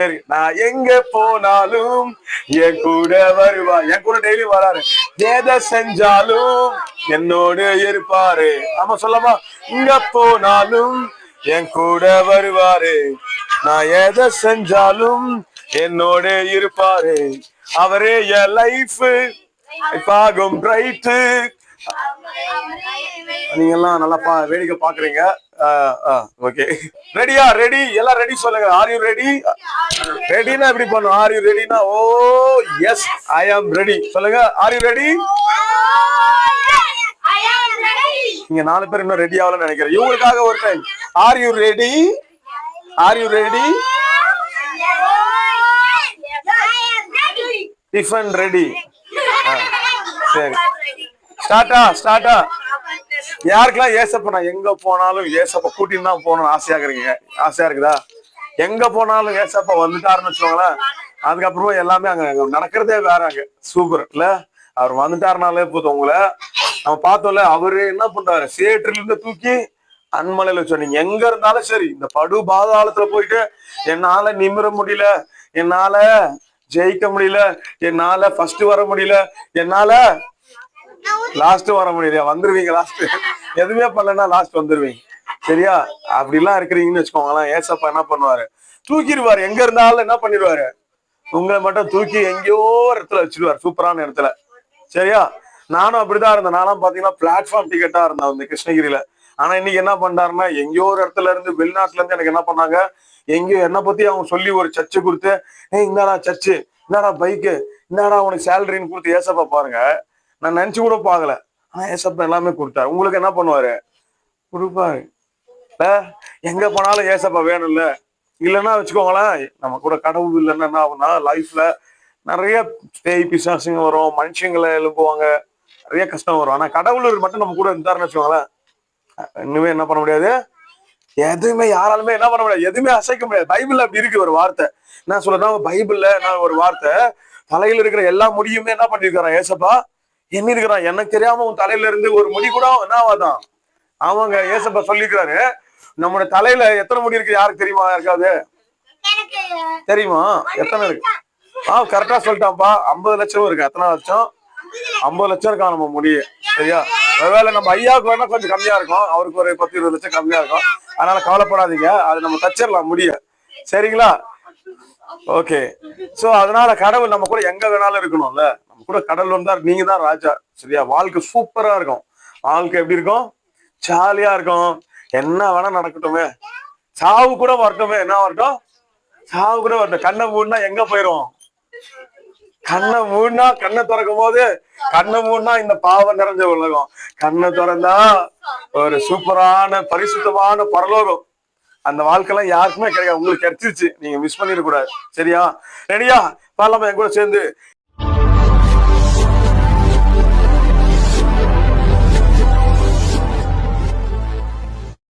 சரி நான் எங்க போனாலும் என் கூட வருவா என் கூட டெய்லி வராரு எதை செஞ்சாலும் என்னோடு இருப்பாரு. ஆமா சொல்லமா இங்க போனாலும் என் கூட வருவாரு. நான் எதை செஞ்சாலும் என்னோடு இருப்பாரு. அவரே என் லைஃப் ஆகும் பிரைட்டு நீங்க எல்லாம் நல்லா பா வேடிக்கை பாக்குறீங்க ஓகே ரெடியா ரெடி எல்லாம் ரெடி சொல்லுங்க. ஆர் யூ ரெடி ரெடினா எப்படி பண்ணும் ஆர் யூ ரெடினா oh yes I am ready சொல்லுங்க. ஆர் யூ ரெடி நீங்க நாலு பேர் இன்னும் ரெடி ஆகலன்னு நினைக்கிறேன். இவங்களுக்காக ஒரு time are you ready are you ready tiffin ready சரி. ஸ்டார்டா ஸ்டார்டா யாருக்கெல்லாம் ஏசப்ப நான் எங்க போனாலும் ஏசப்ப கூட்டின்னு தான் போகணும்னு ஆசையா இருக்கிறீங்க? ஆசையா இருக்குதா? எங்க போனாலும் ஏசப்ப வந்துட்டாருன்னு வச்சுக்கோங்களேன். அதுக்கப்புறமா எல்லாமே அங்க நடக்கிறதே வேற அங்க. சூப்பர். இல்ல? அவர் வந்துட்டாருனாலே போதும் உங்களை. நம்ம பார்த்தோம்ல அவரு என்ன பண்றாரு? சேற்றுல இருந்து தூக்கி அன்மலையில வச்சு நீங்க எங்க இருந்தாலும் சரி இந்த படு பாதாளத்துல போயிட்டு என்னால நிமிர முடியல என்னால ஜெயிக்க முடியல என்னால ஃபர்ஸ்ட் வர முடியல என்னால லாஸ்ட் வர முடியலையா? வந்துருவீங்க லாஸ்ட் எதுவுமே பண்ணலன்னா லாஸ்ட் வந்துருவீங்க. சரியா? அப்படிலாம் இருக்கிறீங்கன்னு வச்சுக்கோங்களேன். ஏசப்பா என்ன பண்ணுவாரு? தூக்கிடுவாரு. எங்க இருந்தாலும் என்ன பண்ணிடுவாரு? உங்களை மட்டும் தூக்கி எங்கேயோ ஒரு இடத்துல வச்சிடுவாரு. சூப்பரான இடத்துல. சரியா? நானும் அப்படிதான் இருந்தேன். நானும் பாத்தீங்கன்னா பிளாட்ஃபார்ம் டிக்கெட்டா இருந்தேன் வந்து கிருஷ்ணகிரியில. ஆனா இன்னைக்கு என்ன பண்றாருன்னா எங்கேயோ ஒரு இடத்துல இருந்து வெளிநாட்டுல இருந்து எனக்கு என்ன பண்ணாங்க? எங்கேயோ என்னை பத்தி அவங்க சொல்லி ஒரு சர்ச்சு கொடுத்து ஏய் இந்தாடா சர்ச்சு இந்தாடா பைக்கு இந்தாடா உனக்கு சேலரின்னு கொடுத்து ஏசப்பா பாருங்க. நான் நினைச்சு கூட பார்க்கல. ஆனால் ஏசப்பா எல்லாமே கொடுத்தாரு. உங்களுக்கு என்ன பண்ணுவார்? கொடுப்பாரு. இல்ல எங்க போனாலும் ஏசப்பா வேணும்ல. இல்லைன்னா வச்சுக்கோங்களேன் நம்ம கூட கடவுள் இல்லைன்னா என்ன ஆகுனா லைஃப்ல நிறைய பேய் பிசாசுங்க வரும் மனுஷங்களை எழுப்புவாங்க. நிறைய கஷ்டம் வரும். ஆனால் கடவுள் மட்டும் நம்ம கூட இருந்தாருன்னு வச்சுக்கோங்களேன் இன்னுமே என்ன பண்ண முடியாது? எதுவுமே யாராலுமே என்ன பண்ண முடியாது. எதுவுமே அசைக்க முடியாது. பைபிள்ல அப்படி இருக்கு ஒரு வார்த்தை. என்ன சொல்றேன்னா பைபிள்ல நான் ஒரு வார்த்தை தலையில் இருக்கிற எல்லா முடியுமே என்ன பண்ணிருக்காரான் ஏசப்பா? என்ன இருக்கிறான் எனக்கு தெரியாம உன் தலையில இருந்து ஒரு முடி கூட என்ன ஆகாதான் அவங்க ஏசப்பா சொல்லிக்கிறாரு. நம்மளோட தலையில எத்தனை முடி இருக்கு? யாருக்கு தெரியுமா? யாருக்காவது? தெரியுமா? எத்தனை இருக்கு? ஆ கரெக்டா சொல்லிட்டான்ப்பா. ஐம்பது லட்சம் இருக்கு. எத்தனை லட்சம்? ஐம்பது லட்சம் இருக்கா நம்ம முடி? சரியா? ஒருவேளை நம்ம ஐயாவுக்கு வேணா கொஞ்சம் கம்மியா இருக்கும். அவருக்கு ஒரு பத்து இருபது லட்சம் கம்மியா இருக்கும். அதனால கவலைப்படாதீங்க. அது நம்ம தச்சிடலாம் முடிய. சரிங்களா? ஓகே. சோ அதனால கடவுள் நம்ம கூட எங்க வேணாலும் இருக்கணும்ல? கூட கடல் வந்தார். நீங்க தான் ராஜா சரியா? வாழ்க்கை சூப்பரா இருக்கும். வாழ்க்கை எப்படி இருக்கும்? ஜாலியா இருக்கும். என்ன வேணா நடக்கட்டுமே. சாவு கூட வரட்டுமே. என்ன வரட்டும்? சாவு கூட வரட்டும். கண்ணை மூடினா எங்க போயிரும் கண்ணை மூடினா கண்ணை திறக்கும் போது கண்ணை மூடினா இந்த பாவம் நிறைஞ்ச உலகம். கண்ணை திறந்தா ஒரு சூப்பரான பரிசுத்தமான பரலோகம். அந்த வாழ்க்கைலாம் யாருக்குமே கிடையாது உங்களுக்கு கிடைச்சிருச்சு. நீங்க மிஸ் பண்ணிடக்கூடாது. சரியா? ரெடியா பாலாமா என் கூட சேர்ந்து